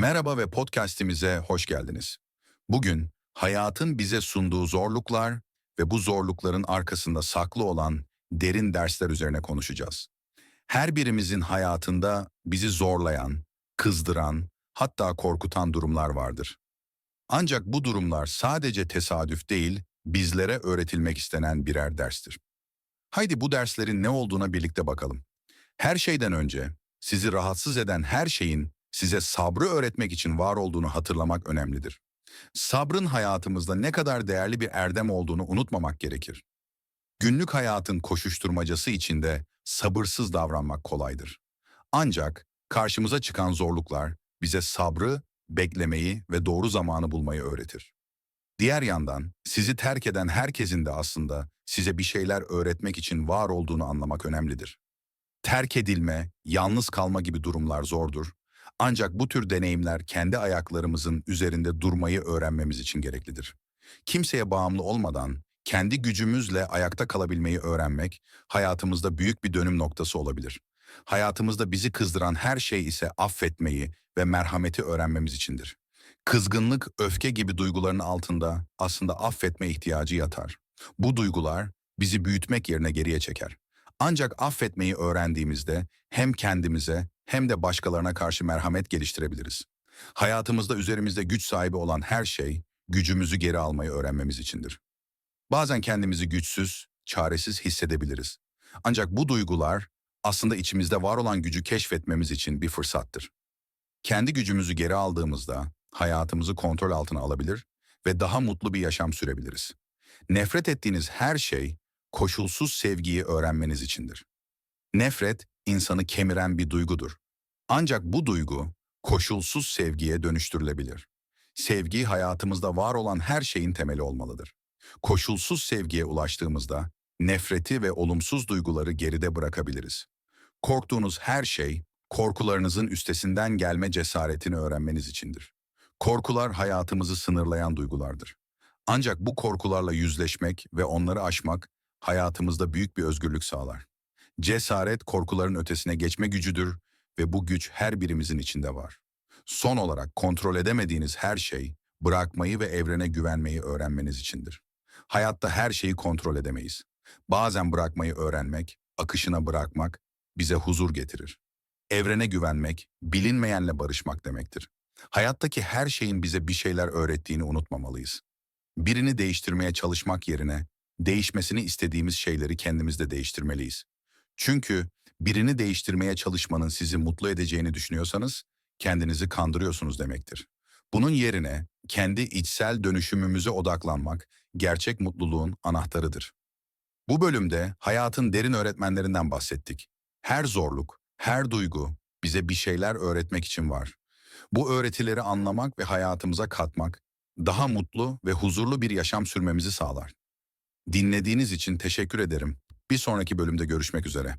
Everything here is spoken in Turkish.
Merhaba ve podcast'imize hoş geldiniz. Bugün hayatın bize sunduğu zorluklar ve bu zorlukların arkasında saklı olan derin dersler üzerine konuşacağız. Her birimizin hayatında bizi zorlayan, kızdıran, hatta korkutan durumlar vardır. Ancak bu durumlar sadece tesadüf değil, bizlere öğretilmek istenen birer derstir. Haydi bu derslerin ne olduğuna birlikte bakalım. Her şeyden önce sizi rahatsız eden her şeyin size sabrı öğretmek için var olduğunu hatırlamak önemlidir. Sabrın hayatımızda ne kadar değerli bir erdem olduğunu unutmamak gerekir. Günlük hayatın koşuşturmacası içinde sabırsız davranmak kolaydır. Ancak karşımıza çıkan zorluklar bize sabrı, beklemeyi ve doğru zamanı bulmayı öğretir. Diğer yandan sizi terk eden herkesin de aslında size bir şeyler öğretmek için var olduğunu anlamak önemlidir. Terk edilme, yalnız kalma gibi durumlar zordur. Ancak bu tür deneyimler kendi ayaklarımızın üzerinde durmayı öğrenmemiz için gereklidir. Kimseye bağımlı olmadan kendi gücümüzle ayakta kalabilmeyi öğrenmek hayatımızda büyük bir dönüm noktası olabilir. Hayatımızda bizi kızdıran her şey ise affetmeyi ve merhameti öğrenmemiz içindir. Kızgınlık, öfke gibi duyguların altında aslında affetme ihtiyacı yatar. Bu duygular bizi büyütmek yerine geriye çeker. Ancak affetmeyi öğrendiğimizde hem kendimize hem de başkalarına karşı merhamet geliştirebiliriz. Hayatımızda üzerimizde güç sahibi olan her şey gücümüzü geri almayı öğrenmemiz içindir. Bazen kendimizi güçsüz, çaresiz hissedebiliriz. Ancak bu duygular aslında içimizde var olan gücü keşfetmemiz için bir fırsattır. Kendi gücümüzü geri aldığımızda hayatımızı kontrol altına alabilir ve daha mutlu bir yaşam sürebiliriz. Nefret ettiğiniz her şey koşulsuz sevgiyi öğrenmeniz içindir. Nefret insanı kemiren bir duygudur. Ancak bu duygu koşulsuz sevgiye dönüştürülebilir. Sevgi hayatımızda var olan her şeyin temeli olmalıdır. Koşulsuz sevgiye ulaştığımızda nefreti ve olumsuz duyguları geride bırakabiliriz. Korktuğunuz her şey korkularınızın üstesinden gelme cesaretini öğrenmeniz içindir. Korkular hayatımızı sınırlayan duygulardır. Ancak bu korkularla yüzleşmek ve onları aşmak hayatımızda büyük bir özgürlük sağlar. Cesaret korkuların ötesine geçme gücüdür ve bu güç her birimizin içinde var. Son olarak kontrol edemediğiniz her şey bırakmayı ve evrene güvenmeyi öğrenmeniz içindir. Hayatta her şeyi kontrol edemeyiz. Bazen bırakmayı öğrenmek, akışına bırakmak bize huzur getirir. Evrene güvenmek, bilinmeyenle barışmak demektir. Hayattaki her şeyin bize bir şeyler öğrettiğini unutmamalıyız. Birini değiştirmeye çalışmak yerine değişmesini istediğimiz şeyleri kendimizde değiştirmeliyiz. Çünkü birini değiştirmeye çalışmanın sizi mutlu edeceğini düşünüyorsanız kendinizi kandırıyorsunuz demektir. Bunun yerine kendi içsel dönüşümümüze odaklanmak gerçek mutluluğun anahtarıdır. Bu bölümde hayatın derin öğretmenlerinden bahsettik. Her zorluk, her duygu bize bir şeyler öğretmek için var. Bu öğretileri anlamak ve hayatımıza katmak daha mutlu ve huzurlu bir yaşam sürmemizi sağlar. Dinlediğiniz için teşekkür ederim. Bir sonraki bölümde görüşmek üzere.